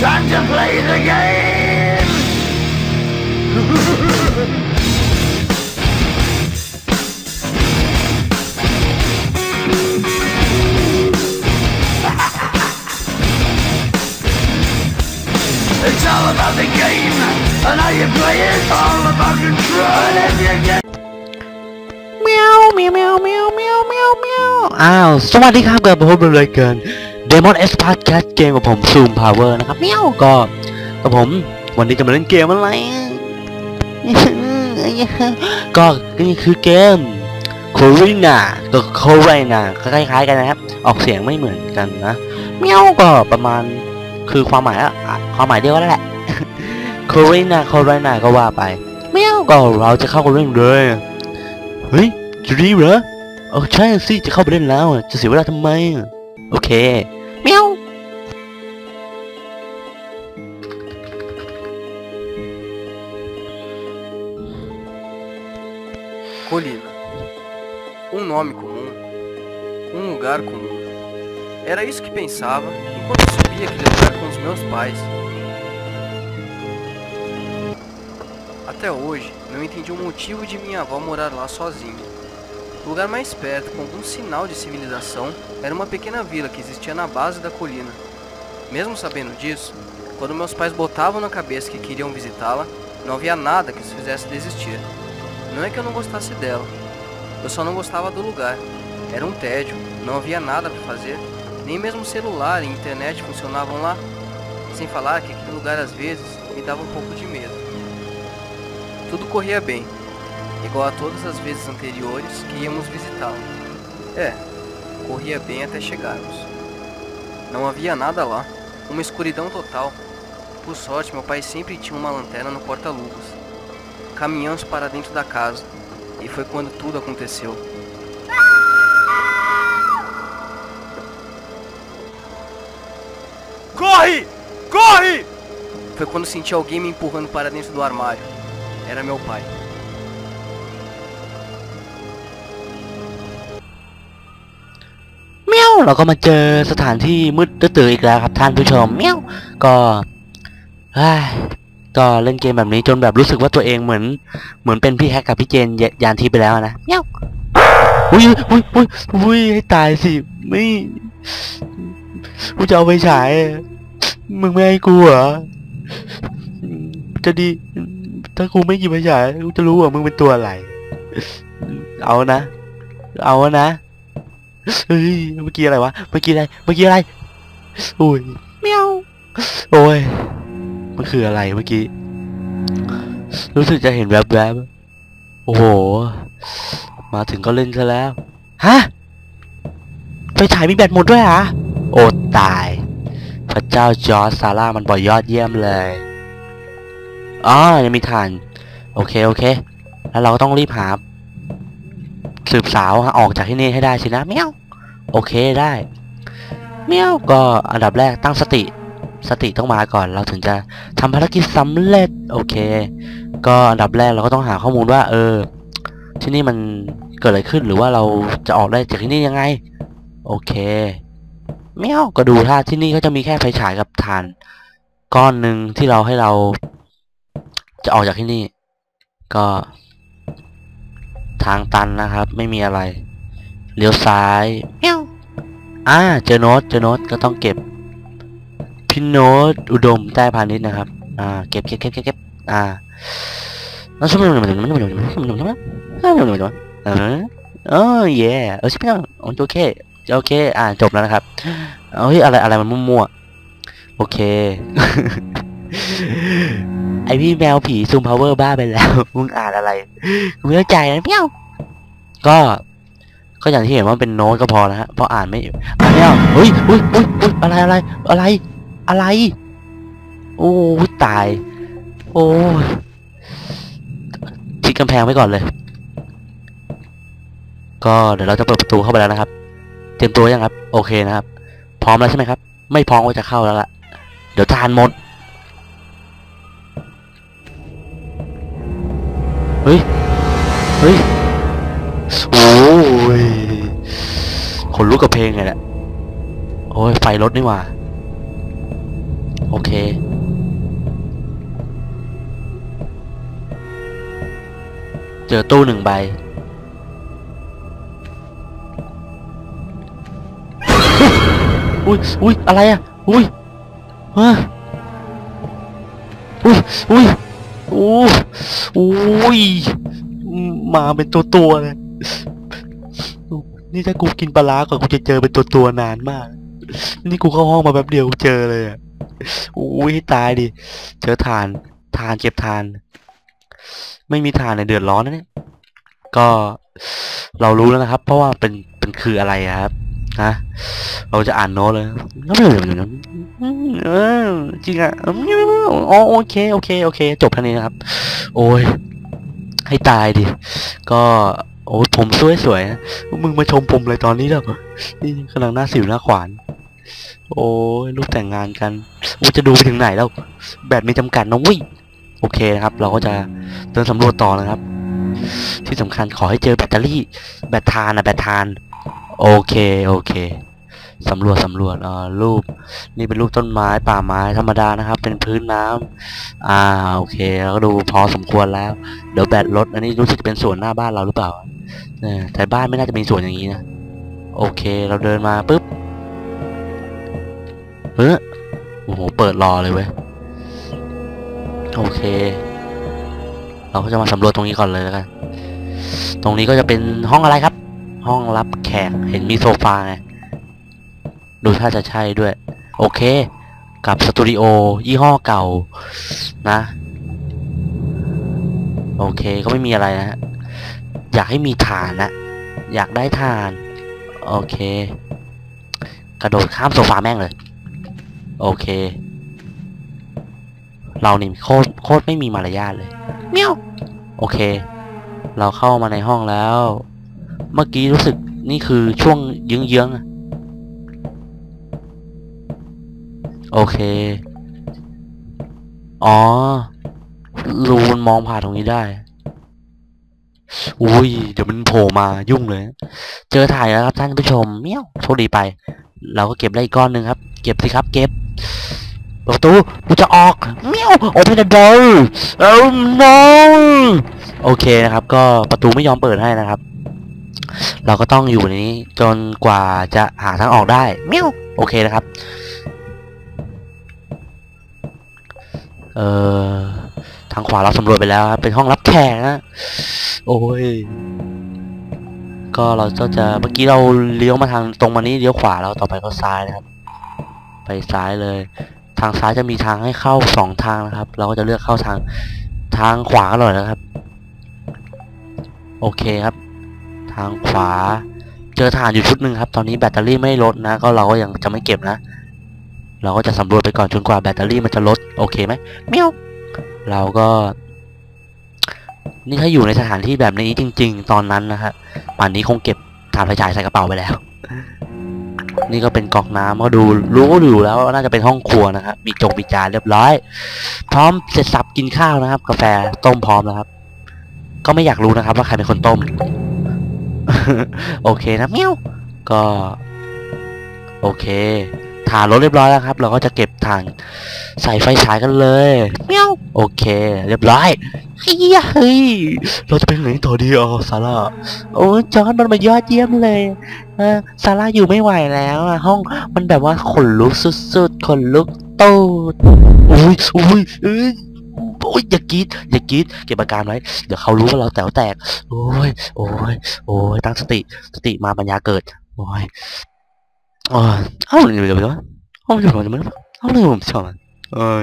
Time to play the game! It's all about the game and how you play it, all about control. And if you get เมียวเมียวเมียวเมียวเมียวเมียวเมียวอ้าว สวัสดีครับกับผมเป็นรายการ Demon S Podcast เกมกับผม Zoom Power นะครับเมียวก็กับผมวันนี้จะมาเล่นเกมอะไร ก็นี่คือเกม c o r i n a กับ c o r i n a ก็คล้ายๆกันนะครับ ออกเสียงไม่เหมือนกันนะเมียวก็ประมาณคือความหมายอะอะความหมายเดียวกันแหละ c o r i n a c o r i n a ก็ว่าไปเมียวก็เราจะเข้ากันเรื่องเลยเฮ้ยจะรีบเหรอเออใช่สิจะเข้าไปเล่นแล้วอะจะเสียเวลาทำไมอะโอเค Lugar. Era isso que pensava enquanto subia aquele lugar com os meus pais. Até hoje, não entendi o motivo de minha avó morar lá sozinha. O lugar mais perto, com algum sinal de civilização, era uma pequena vila que existia na base da colina. Mesmo sabendo disso, quando meus pais botavam na cabeça que queriam visitá-la, não havia nada que os fizesse desistir. Não é que eu não gostasse dela, eu só não gostava do lugar. Era um tédio, não havia nada para fazer, nem mesmo celular e internet funcionavam lá. Sem falar que aquele lugar às vezes me dava um pouco de medo. Tudo corria bem, igual a todas as vezes anteriores que íamos visitá-la. É, corria bem até chegarmos. Não havia nada lá, uma escuridão total. Por sorte, meu pai sempre tinha uma lanterna no porta-luvas. Caminhamos para dentro da casa, e foi quando tudo aconteceu. Foi quando senti alguém me empurrando para dentro do armário. Era meu pai. เมียวเราก็มาเจอสถานที่มืดตื้ออีกแล้วครับท่านผู้ชมเมียวก็เฮ้ก็เล่นเกมแบบนี้จนแบบรู้สึกว่าตัวเองเหมือน เหมือนเป็นพี่แฮกกับพี่เจนยยานทีไปแล้วนะเมี้ยวอุ้ยอุ้ยอุ้ยอุ้ยให้ตายสิไม่กูจะเอาไปฉายมึงไม่ให้กูเหรอ จะดี ถ้ากูไม่หยิบไปฉายกูจะรู้ว่ามึงเป็นตัวอะไร เอานะ เอานะ เฮ้ย เมื่อกี้อะไรวะ เมื่อกี้อะไร เมื่อกี้อะไรโอ้ยเมียว โอ้ย มันคืออะไรเมื่อกี้ รู้สึกจะเห็นแวบๆโอ้โห มาถึงก็เล่นซะแล้ว ฮะ ไฟฉายมีแบตหมดด้วยเหรอโอ้ตาย พระเจ้าจอร์ซาร่ามันบ่อยยอดเยี่ยมเลยอ๋อยังมีฐาน โอเค โอเค แล้วเราก็ต้องรีบหา สืบสาวออกจากที่นี่ให้ได้สินะเมียวโอเคได้เมียวก็อันดับแรกตั้งสติ สติต้องมาก่อน เราถึงจะทำภารกิจสำเร็จ โอเค ก็อันดับแรกเราก็ต้องหาข้อมูลว่า เออ ที่นี่มันเกิดอะไรขึ้นหรือว่าเราจะออกได้จากที่นี่ยังไง โอเค เมียวก็ดูถ้าที่นี่เขาจะมีแค่ไฟฉายกับฐาน ก้อนหนึ่งที่เราให้เรา จะออกจากที่นี่ ก็ ทางตันนะครับ ไม่มีอะไรเลี้ยวซ้ายเมียวอ่าเจอโน้ตเจอโน้ตก็ต้องเก็บพี่โน้ตอุดมใต้พาณิชย์นะครับ อ่า เก็บเก็บเก็บเก็บเก็บอ่าแล้วช่วยมันมันมันมันมันมันมันมันเออเย่เออใช่ไหมโอเค โอเค อ่าจบแล้วนะครับเฮ้ยอะไรอะไรมันมั่วๆโอเค ไอพี่แมวผีซูมพาวเวอร์บ้าไปแล้วมึงอ่านอะไรมึงเข้าใจนะเพี้ยวก็ก็อย่างที่เห็นว่าเป็นโน้ตก็พอนะฮะเพราะอ่านไม่อ่านไม่ออกเฮ้ยอุ้ยอุ้ยอุ้ยอะไรอะไร อะไร อะไร โอ้ยตาย โอ้ยชิดกำแพงไว้ก่อนเลย ก็เดี๋ยวเราจะเปิดประตูเข้าไปแล้วนะครับเตรียมตัวยังครับ โอเคนะครับ พร้อมแล้วใช่ไหมครับ ไม่พร้อมก็จะเข้าแล้วล่ะ เดี๋ยวทานหมด เฮ้ย เฮ้ย โอ้ยขนลุกกับเพลงไงแหละ โอ้ย ไฟรถนี่หว่า โอเคเจอตู้หนึ่งใบ อุ้ยอุ้ยอะไรอะอุ้ยฮะอุ้ยอุ้ยโอ้อุ้ยมาเป็นตัวตัวเลยนี่ถ้ากูกินปลาร้าก่อนกูจะเจอเป็นตัวตัวนานมาก นี่กูเข้าห้องมาแบบเดียวกูเจอเลยอะอุ้ยให้ตายดิเจอทานทานเก็บทาน ไม่มีทานในยเดือดร้อนนะเนี่ยก็เรารู้แล้วนะครับ เพราะว่าเป็นเป็นคืออะไรครับ ฮะเราจะอ่านโน้ตเลยจริงอะอ๋อโอเคโอเคโอเค จบแค่นี้นะครับ โอ้ย ให้ตายดิ ก็โอ้ผมสวยสวยๆนะมึงมาชมผมเลยตอนนี้แล้วนี่กำลังหน้าสิวหน้าขวาน โอ้ยรูปแต่งงานกันโอ้จะดูไปถึงไหนแล้ว แบตมีจำกัดนะเวิโอเคนะครับ เราก็จะเดินสำรวจต่อนะครับ ที่สำคัญขอให้เจอแบตเตอรี่ แบตทานนะแบตทาน โอเค โอเคสำรวจสำรวจอ่ารูป นี่เป็นรูปต้นไม้ป่าไม้ธรรมดานะครับ เป็นพื้นน้ำอ่าโอเคแล้วก็ดูพอสมควรแล้ว เดี๋ยวแบตรถอันนี้รู้สึกเป็นสวนหน้าบ้านเราหรือเปล่าเออแต่บ้านไม่น่าจะมีสวนอย่างนี้นะโอเค เราเดินมาปุ๊บเฮ้ยโอ้โหเปิดรอเลยเว้ยโอเค เราก็จะมาสำรวจตรงนี้ก่อนเลยแล้วกันตรงนี้ก็จะเป็นห้องอะไรครับ ห้องรับแขกเห็นมีโซฟาไงดูถ้าจะใช่ด้วย โอเค กับสตูดิโอยี่ห้อเก่านะ โอเคก็ไม่มีอะไรนะ อยากให้มีฐานนะ อยากได้ฐาน โอเค กระโดดข้ามโซฟาแม่งเลย โอเค เรานี่โคตรโคตรไม่มีมารยาทเลยเมียวโอเค เราเข้ามาในห้องแล้ว เมื่อกี้รู้สึกนี่คือช่วงเยื้องๆอะโอเค อ๋อ รูมันมองผ่านตรงนี้ได้ อุ้ย เดี๋ยวมันโผล่มายุ่งเลย เจอถ่ายแล้วครับท่านผู้ชม เมี้ยวโชคดีไป เราก็เก็บได้อีกก้อนหนึ่งครับ เก็บสิครับ เก็บประตูกูจะออกเมี้ยว open the door oh no โอเคนะครับ ก็ประตูไม่ยอมเปิดให้นะครับ เราก็ต้องอยู่ในนี้จนกว่าจะหาทางออกได้มียวโอเคนะครับ เอ่อ ทางขวาเราสำรวจไปแล้วครับเป็นห้องรับแขกนะ โอ้ย ก็เราก็จะเมื่อกี้เราเลี้ยวมาทางตรงมานี้เลี้ยวขวาแล้วต่อไปก็ซ้ายนะครับ ไปซ้ายเลย ทางซ้ายจะมีทางให้เข้าสองทางนะครับ เราก็จะเลือกเข้าทางทางขวาก่อนนะครับ โอเคครับ ทางขวา เจอฐานอยู่ชุดหนึ่งครับ ตอนนี้แบตเตอรี่ไม่ลดนะ ก็เราก็ยังจะไม่เก็บนะ เราก็จะสำรวจไปก่อนจนกว่าแบตเตอรี่มันจะลด โอเคไหมเมียวเราก็ นี่ถ้าอยู่ในสถานที่แบบนี้จริง ๆ ตอนนั้นนะฮะป่านนี้คงเก็บถ่านไฟฉายใส่กระเป๋าไปแล้ว นี่ก็เป็นกอกน้ำก็ดูรู้ก็ดูแล้วว่าน่าจะเป็นห้องครัวนะครับมีจงมีจานเรียบร้อย พร้อมเสร็จสับกินข้าวนะครับ กาแฟต้มพร้อมแล้วครับก็ไม่อยากรู้นะครับว่าใครเป็นคนต้ม โอเคนะเมียวก็ โอเคถ่านรถเรียบร้อยแล้วครับ เราก็จะเก็บถ่านใส่ไฟฉายกันเลยเมียวโอเค เรียบร้อยเฮียเฮ้ยเราจะไปไหนต่อดีอ๋อซาร่าโอ้จอร์ดมันมายอดเยี่ยมเลยเออซาร่าอยู่ไม่ไหวแล้วอะห้องมันแบบว่าขนลุกสุดๆขนลุกตูดอุ้ยอุ้ยเอ้ย โอ้ยอย่ากรีดอย่ากรีดเก็บอาการไว้เดี๋ยวเขารู้ว่าเราแต๋วแตก โอ้ยโอ้ยโอ้ยตั้งสติสติมาปัญญาเกิดโอ้ยอ้ยเอ้าเดี๋ยวเดี๋ยวเดี๋ยวเอ้าเดี๋ยวเดี๋ยวเดี๋ยวเอ้าเดี๋ยวผมชอบมันเออ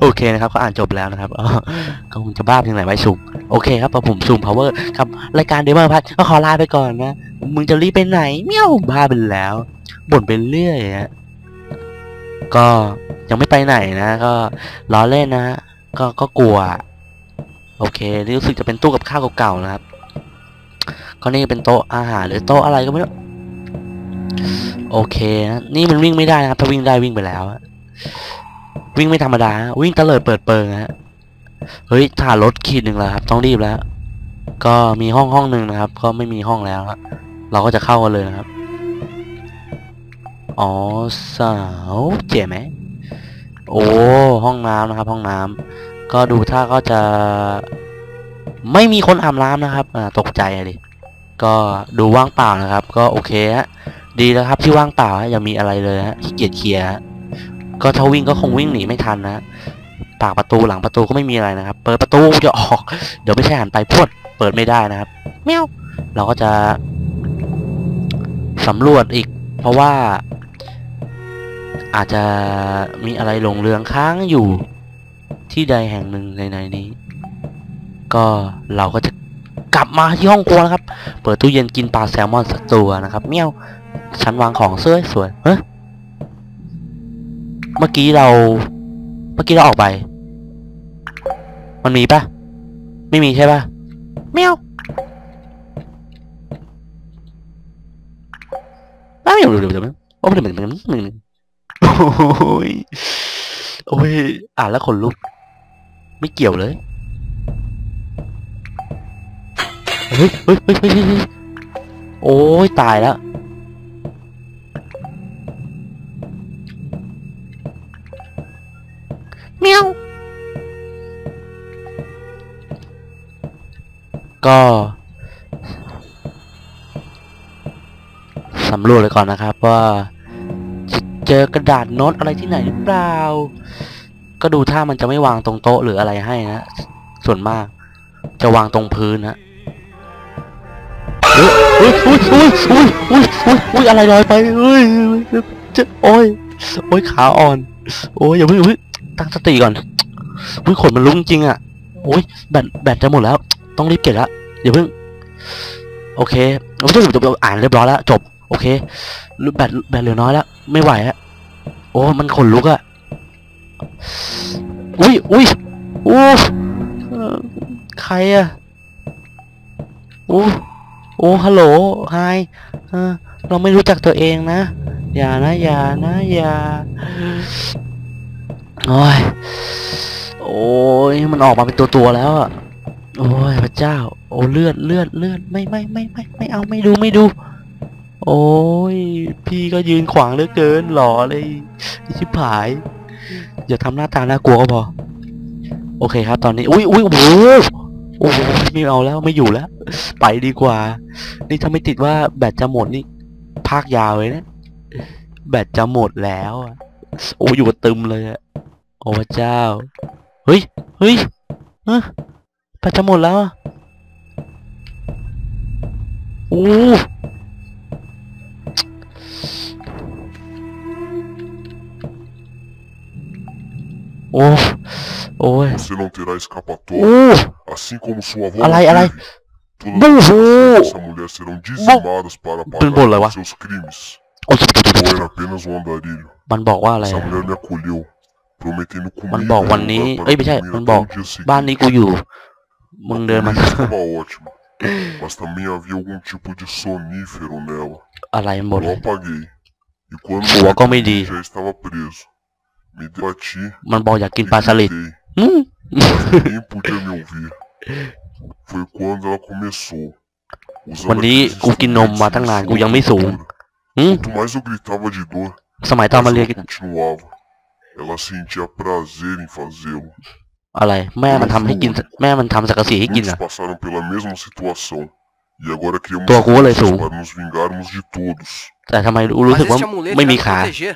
โอเคนะครับก็อ่านจบแล้วนะครับก็คงจะบ้าเพียงไหนไว้สุ่มโอเคครับพอผมสุ่ม power ครับรายการเดมอนพัทก็ขอลาไปก่อนนะ มึงจะรีบไปไหนเมี่ยวบ้าไปแล้ว บ่นไปเรื่อยฮะก็ ยังไม่ไปไหนนะ ก็ล้อเล่นนะฮะก็ก็กลัว โอเคนี่รู้สึกจะเป็นตู้กับข้าวเก่าๆนะครับก็นี่เป็นโต๊ะอาหารหรือโต๊ะอะไรก็ไม่รู้โอเคนะนี่มันวิ่งไม่ได้นะครับถ้าวิ่งได้วิ่งไปแล้วอะวิ่งไม่ธรรมดา วิ่งเตลิดเปิดเปิงฮะเฮ้ยถ่ารถขีดหนึ่งแล้วครับ ต้องรีบแล้ว ก็มีห้องห้องหนึ่งนะครับ ก็ไม่มีห้องแล้วฮะเราก็จะเข้ากันเลยนะครับ อ๋อสาวเจ๋ไหม โอ้ห้องน้ำนะครับ ห้องน้ำก็ดูท่าก็จะ ไม่มีคนอาบน้ำนะครับตกใจอะดิก็ดูว่างเปล่านะครับ ก็โอเคฮะดีแล้วครับที่ว่างเปล่าฮะอย่ามีอะไรเลยฮะขี้เกียจเคลียร์ก็ถ้าวิ่งก็คงวิ่งหนีไม่ทันนะปากประตูหลังประตูก็ไม่มีอะไรนะครับ เปิดประตูจะออก เดี๋ยวไม่ใช่หันไปพวดเปิดไม่ได้นะครับเมียวเราก็จะสำรวจอีก เพราะว่า อาจจะมีอะไรหลงเรืองค้างอยู่ที่ใดแห่งหนึ่งในในนี้ ก็เราก็จะกลับมาที่ห้องครัวนะครับ เปิดตู้เย็นกินปลาแซลมอนสักตัวนะครับ เมี่ยวชั้นวางของเสื้อสวยเฮ้ยเมื่อกี้เรา เมื่อกี้เราออกไป มันมีปะไม่มีใช่ปะเมี่ยวไม่เดี๋ยวเดี๋ยวเดี๋ยวโอ้ยเหมือนเหมือนเหมือน โอ้ย โอ้ย อ่านแล้วขนลุก ไม่เกี่ยวเลย เฮ้ยเฮ้ยเฮ้ยเฮ้ยโอ้ย ตายแล้ว เมียว ก็สำรวจเลยก่อนนะครับว่า เจอกระดาษโน้ตอะไรที่ไหนหรือเปล่า ก็ดูถ้ามันจะไม่วางตรงโต๊ะหรืออะไรให้นะ ส่วนมาก จะวางตรงพื้นนะอุ้ยอุ้ยอุ้ยอุ้ยอุ้ยอุ้ยอุ้ยอะไรลอยไปอุ้ยจะโอ้ยโอ้ยขาอ่อน โอ้ยอย่าเพิ่งเพิ่งตั้งสติก่อนอุ้ยขนมันลุกจริงอะโอ้ยแบตแบตจะหมดแล้ว ต้องรีบเก็บละอย่าเพิ่ง โอเคโอ้ยจบจบจบอ่านเรียบร้อยแล้วจบ โอเคแบตแบตเหลือน้อยแล้ว ไม่ไหวแล้วโอ้ มันขนลุกอะอุ้ยอุ้ยโอ้ใครอะโอ้โอ้ฮัลโหลไฮเราไม่รู้จักตัวเองนะ อย่านะ อย่านะ อย่าโอ้ยโอ้ยมันออกมาเป็นตัวตัวๆแล้วอะโอ้ยพระเจ้า โอ้เลือดเลือดเลือดไม่ไม่ไม่ไม่ไม่เอาไม่ดูไม่ดู โอ้ย พี่ก็ยืนขวางเหลือเกินหล่อเลยชิบหาย อย่าทำหน้าตาน่ากลัวก็พอ โอเคครับ ตอนนี้อุ้ยอุ้ยโอ้โหโอ้โหไม่เอาแล้วไม่อยู่แล้ว ไปดีกว่า นี่ถ้าไม่ติดว่าแบตจะหมดนี่ภาคยาวเลยนะ แบตจะหมดแล้วโอ้อยู่กับตึมเลยอะโอ้พระเจ้า เฮ้ยเฮ้ยเอ้อแบตจะหมดแล้วอะโอ้ โอ้โอ้ย Você não terá โอ้ escapatória, assim como sua avó. Alai, não alai. teve. Todas Burro. as ações dessa mulher serão dizimadas para Burro, pagar lá. por seus crimes. โอ้ Eu era apenas um andarilho. มันบอกว่าอะไร Essa อะ mulher me acolheu, prometendo comida มันบอกวัน e นี้ lugar เอ้ย para ไม่ใช่ dormir มัน até บอก o dia seguinte. บ้านนี้กูอยู่ มึงเดินมา A comida estava ótima, mas também havia algum tipo de sonífero nela. อะไรมันบ่น Eu apaguei. E quando Sua me comedy. já estava preso. Me debati มันบอกอยากกิน e ปลาสลิด gritei. อืม Ninguém podia me ouvir. Foi quando ela começou. Usando วันนี้ aqueles กูกินนมมาตั้งนานกูยังไม่สูง instrumentos อืม Quanto mais eu gritava de dor, สมัยตอนมา mais เรียน ela continuava. Ela sentia prazer em fazê-lo. อะไร แม่มันทำให้กิน แม่มันทำสังกะสีให้กิน Muitos อะ passaram pela mesma situação. E agora criamos Tua rua, forças Lezu. para nos vingarmos de todos. แต่ทำไมรู้ Mas สึกว่า este amuleto ไม่มี vai me ขา proteger.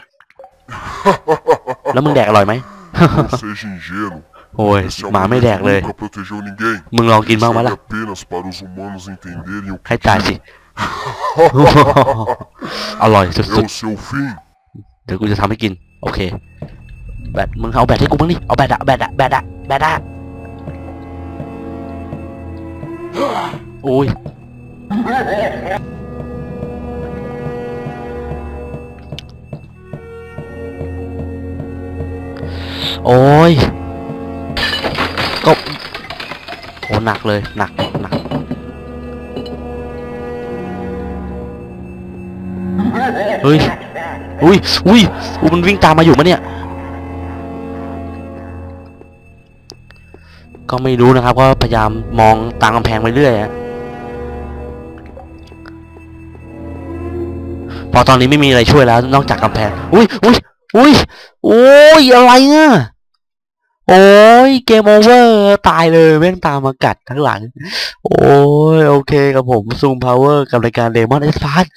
แล้วมึงแดกอร่อยไหม Não seja ingênuo. โอ้ย Esse หมาไม่ amuleto แดกเลย nunca protegeu ninguém. มึงลองกินบ้างไหม Serve ล่ะ apenas para os humanos entenderem o ให้ que ตายสิ อร่อยสุ é ด o seu fim. ๆ เดี๋ยวกูจะทำให้กิน โอเค แบตมึงเอาแบตให้กูบ้างดิเอาแบตอะแบตอะแบตอะแบตอะโอ้ย โอ้ยก็โอ้หนักเลยหนักหนักเฮ้ยอุ้ยอุ้ยอุ้ยมันวิ่งตามมาอยู่มะเนี่ย ก็ไม่รู้นะครับ ก็พยายามมองตามกำแพงไปเรื่อยอะพอตอนนี้ไม่มีอะไรช่วยแล้ว นอกจากกำแพง อุ้ยอุ้ยอุ้ยโอ้ยอะไรอะ โอ้ยเกมโอเวอร์ตายเลยแม่งตามมากัดทั้งหลัง โอ้ยโอเคกับผมซูมพาวเวอร์กับรายการเดมอนเอสพาร์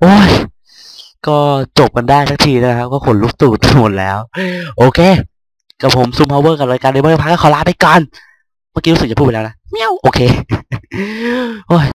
โอ้ยก็จบกันได้สักทีนะครับ ก็ขนลุกตูดหมดแล้ว โอเค กับผมซูมพาวเวอร์กับรายการเดมอนเอสพาร์ก็ขอลาไปก่อน เมื่อกี้รู้สึกจะพูดไปแล้วนะเมียวโอเคโอ้ย